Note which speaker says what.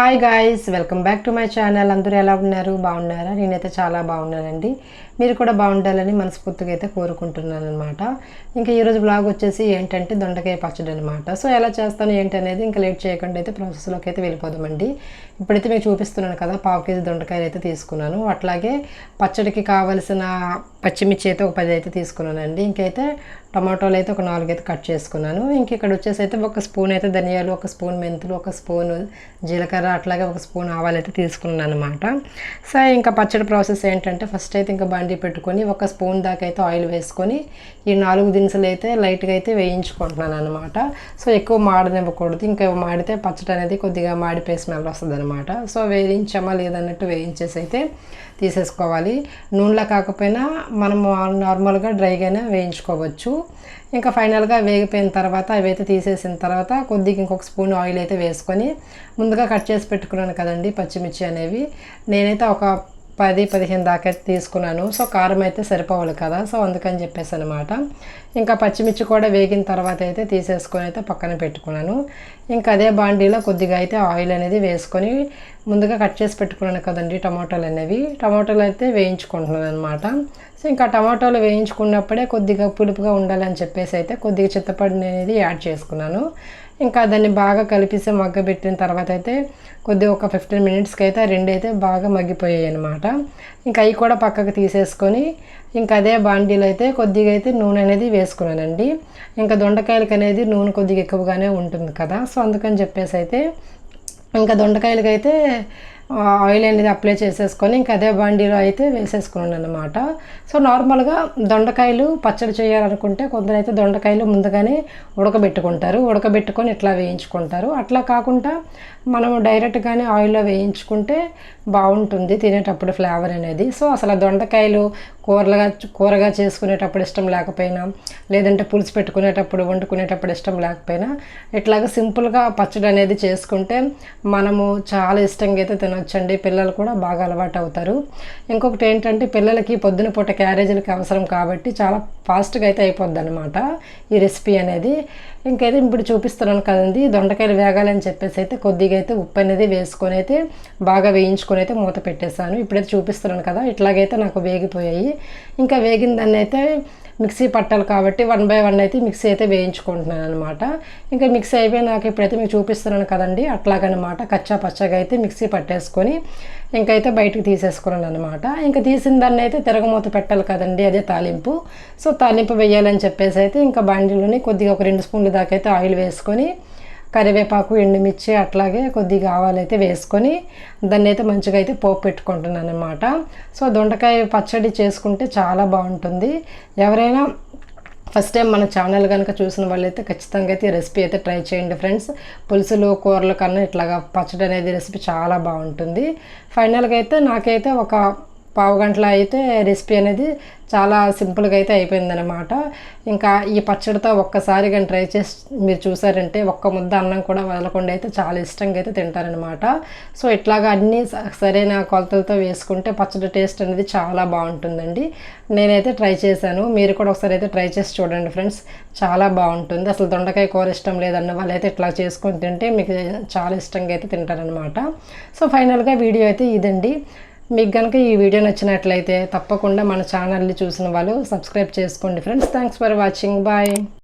Speaker 1: Hi guys welcome back to my channel అందరూ ఎలా ఉన్నారు? బాగున్నారా? నేనైతే చాలా బాగున్నానండి. మీరు కూడా బాగుండాలని మనస్ఫూర్తిగా అయితే కోరుకుంటున్నాను అనమాట ఇంకా ఈరోజు బ్లాగ్ వచ్చేసి ఏంటంటే దొండకాయ పచ్చడి అనమాట సో ఎలా చేస్తాను ఏంటి అనేది ఇంకా లేట్ చేయకుండా అయితే ప్రాసెస్లోకి అయితే వెళ్ళిపోదామండి. ఇప్పుడైతే మీకు చూపిస్తున్నాను కదా పావు కేజీ దొండకాయలు అయితే తీసుకున్నాను. అట్లాగే పచ్చడికి కావలసిన పచ్చిమిర్చి అయితే ఒక పది అయితే తీసుకున్నానండి. ఇంకైతే టమాటోలు అయితే ఒక నాలుగు అయితే కట్ చేసుకున్నాను. ఇంక ఇక్కడ వచ్చేసి అయితే ఒక స్పూన్ అయితే ధనియాలు ఒక స్పూన్ మెంతులు ఒక స్పూన్ జీలకర్ర అట్లాగే ఒక స్పూన్ ఆవాలు అయితే తీసుకున్నాను అనమాట సో ఇంకా పచ్చడి ప్రాసెస్ ఏంటంటే ఫస్ట్ అయితే ఇంకా బండి పెట్టుకొని ఒక స్పూన్ దాకా అయితే ఆయిల్ వేసుకొని ఈ నాలుగు దినుసులు అయితే లైట్గా అయితే వేయించుకుంటున్నాను అనమాట సో ఎక్కువ మాడనివ్వకూడదు. ఇంకా మాడితే పచ్చడి అనేది కొద్దిగా మాడిపోయి స్మెల్ వస్తుంది అనమాట సో వేయించామా లేదన్నట్టు వేయించేసి అయితే తీసేసుకోవాలి. నూనెలో కాకపోయినా మనము నార్మల్గా డ్రైగానే వేయించుకోవచ్చు. ఇంకా ఫైనల్గా వేగిపోయిన తర్వాత అవైతే తీసేసిన తర్వాత కొద్దిగా ఇంకొక స్పూన్ ఆయిల్ అయితే వేసుకొని ముందుగా కట్ చేసి పెట్టుకున్నాను కదండి పచ్చిమిర్చి అనేవి. నేనైతే ఒక పది పదిహేను దాకా అయితే తీసుకున్నాను. సో కారం అయితే సరిపోవాలి కదా. సో అందుకని చెప్పేసి అనమాట ఇంకా పచ్చిమిర్చి కూడా వేగిన తర్వాత అయితే తీసేసుకొని అయితే పక్కన పెట్టుకున్నాను. ఇంకా అదే బాండీలో కొద్దిగా అయితే ఆయిల్ అనేది వేసుకొని ముందుగా కట్ చేసి పెట్టుకున్నాను కదండి టమాటోలు అనేవి. టమాటోలు అయితే వేయించుకుంటున్నాను అనమాట సో ఇంకా టమాటోలు వేయించుకున్నప్పుడే కొద్దిగా పులుపుగా ఉండాలని చెప్పేసి అయితే కొద్దిగా చింతపండు అనేది యాడ్ చేసుకున్నాను. ఇంకా దాన్ని బాగా కలిపేసి మగ్గబెట్టిన తర్వాత అయితే కొద్దిగా ఒక ఫిఫ్టీన్ మినిట్స్కి అయితే రెండు అయితే బాగా మగ్గిపోయాయి అనమాట ఇంకా అవి కూడా పక్కకు తీసేసుకొని ఇంకా అదే బాండీలో అయితే కొద్దిగా అయితే నూనె అనేది వేసుకున్నానండి. ఇంకా దొండకాయలకి అనేది నూనె కొద్దిగా ఎక్కువగానే ఉంటుంది కదా సో అందుకని చెప్పేసి అయితే ఇంకా దొండకాయలకి అయితే ఆయిల్ అనేది అప్లై చేసేసుకొని ఇంకా అదే బండిలో అయితే వేసేసుకున్నాను అనమాట సో నార్మల్గా దొండకాయలు పచ్చడి చేయాలనుకుంటే కొందరైతే దొండకాయలు ముందుగానే ఉడకబెట్టుకుంటారు. ఉడకబెట్టుకొని ఇట్లా వేయించుకుంటారు. అట్లా కాకుండా మనం డైరెక్ట్గానే ఆయిల్లో వేయించుకుంటే బాగుంటుంది తినేటప్పుడు ఫ్లేవర్ అనేది. సో అసలు దొండకాయలు కూరలుగా కూరగా చేసుకునేటప్పుడు ఇష్టం లేకపోయినా లేదంటే పులుసు పెట్టుకునేటప్పుడు వండుకునేటప్పుడు ఇష్టం లేకపోయినా ఇట్లాగ సింపుల్గా పచ్చడి అనేది చేసుకుంటే మనము చాలా ఇష్టంగా అయితే తిన వచ్చండి పిల్లలు కూడా బాగా అలవాటు అవుతారు. ఇంకొకటి ఏంటంటే పిల్లలకి పొద్దున పూట క్యారేజీలకి అవసరం కాబట్టి చాలా ఫాస్ట్గా అయితే అయిపోద్ది అనమాట ఈ రెసిపీ అనేది. ఇంకైతే ఇప్పుడు చూపిస్తున్నాను కదండి దొండకాయలు వేగాలని చెప్పేసి అయితే కొద్దిగా అయితే ఉప్పు అనేది వేసుకొని అయితే బాగా వేయించుకొని అయితే మూత పెట్టేశాను. ఇప్పుడైతే చూపిస్తున్నాను కదా ఇట్లాగైతే నాకు వేగిపోయాయి. ఇంకా వేగిన దాన్ని అయితే మిక్సీ పట్టాలి కాబట్టి వన్ బై వన్ అయితే మిక్సీ అయితే వేయించుకుంటున్నాను అనమాట ఇంకా మిక్సీ అయిపోయి నాకు ఇప్పుడైతే మీకు చూపిస్తున్నాను కదండి అట్లాగనమాట కచ్చా పచ్చగా అయితే మిక్సీ పట్టేసుకొని ఇంకైతే బయటకు తీసేసుకున్నాను అనమాట ఇంకా తీసిన దాన్ని అయితే తిరగమూత పెట్టాలి కదండి అదే తాలింపు. సో తాలింపు వేయాలని చెప్పేసి అయితే ఇంకా బండిలోని కొద్దిగా ఒక రెండు స్పూన్ల దాకా అయితే ఆయిల్ వేసుకొని కరివేపాకు ఎండుమిర్చి అట్లాగే కొద్దిగా ఆవాలైతే వేసుకొని దాన్ని అయితే మంచిగా అయితే పోపు పెట్టుకుంటున్నాను అనమాట సో దొండకాయ పచ్చడి చేసుకుంటే చాలా బాగుంటుంది. ఎవరైనా ఫస్ట్ టైం మన ఛానల్ కనుక చూసిన వాళ్ళైతే ఖచ్చితంగా అయితే ఈ రెసిపీ అయితే ట్రై చేయండి ఫ్రెండ్స్. పులుసులు కూరల కన్నా ఇట్లాగా పచ్చడి అనేది రెసిపీ చాలా బాగుంటుంది. ఫైనల్గా అయితే నాకైతే ఒక పావు గంటలో అయితే రెసిపీ అనేది చాలా సింపుల్గా అయితే అయిపోయిందనమాట ఇంకా ఈ పచ్చడితో ఒక్కసారి కానీ ట్రై చేసి మీరు చూసారంటే ఒక్క ముద్ద అన్నం కూడా వదలకుండా అయితే చాలా ఇష్టంగా అయితే తింటారనమాట సో ఇట్లాగా అన్నీ సరైన కొలతలతో వేసుకుంటే పచ్చడి టేస్ట్ అనేది చాలా బాగుంటుందండి. నేనైతే ట్రై చేశాను. మీరు కూడా ఒకసారి అయితే ట్రై చేసి చూడండి ఫ్రెండ్స్. చాలా బాగుంటుంది. అసలు దొండకాయ కూర ఇష్టం లేదన్న వాళ్ళైతే ఇట్లా చేసుకొని తింటే మీకు చాలా ఇష్టంగా అయితే తింటారనమాట సో ఫైనల్గా వీడియో అయితే ఇదండి. మీకు కనుక ఈ వీడియో నచ్చినట్లయితే తప్పకుండా మన ఛానల్ని చూసిన వాళ్ళు సబ్స్క్రైబ్ చేసుకోండి friends. Thanks for watching bye